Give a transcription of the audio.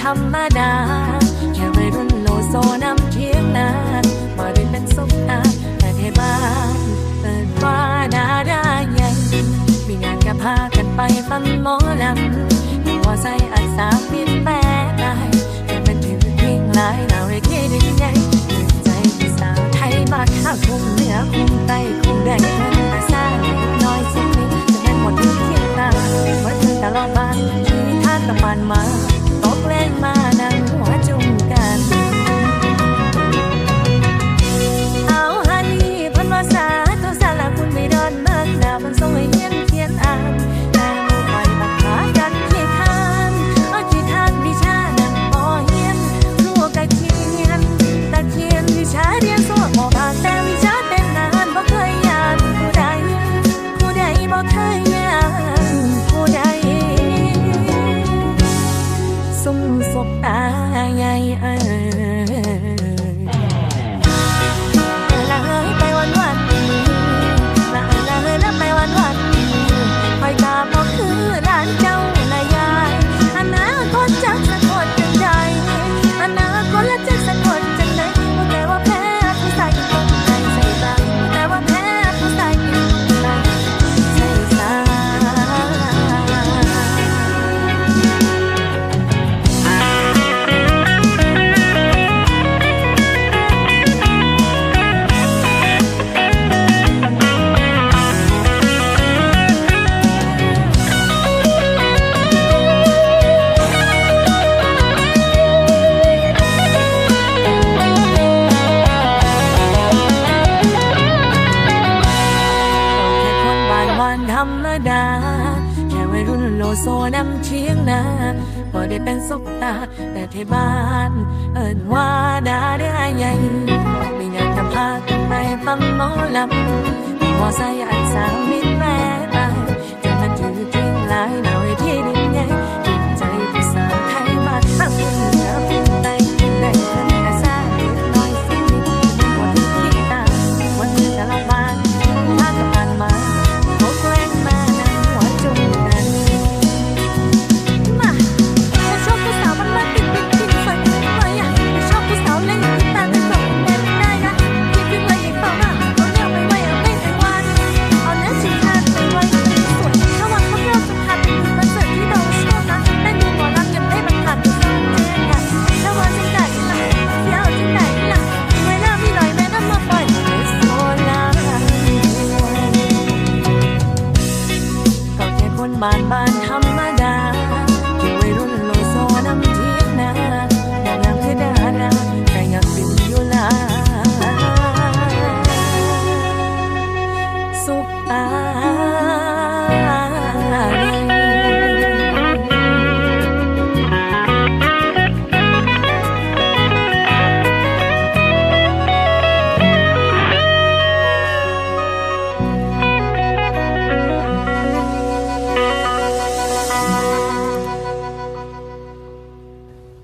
ธรรมดา แค่ไม่รุนโลโซนำเทียงนานมาด้วเป็นสมนาแต่ให้บ้านเปิดฟ้านาได้ยังมีงานก็พากันไปฟันหมอลำ เคยย่าผู้ใดสุ่ตาใหญ่ โซนำเชียงนาบ่ได้เป็นสุกตา แต่เที่บ้านเอิ้นว่าดาได้ใหญ่ไม่อยากจะพากันไปฟังหมอลำมอไซค์อันสามมิตร mind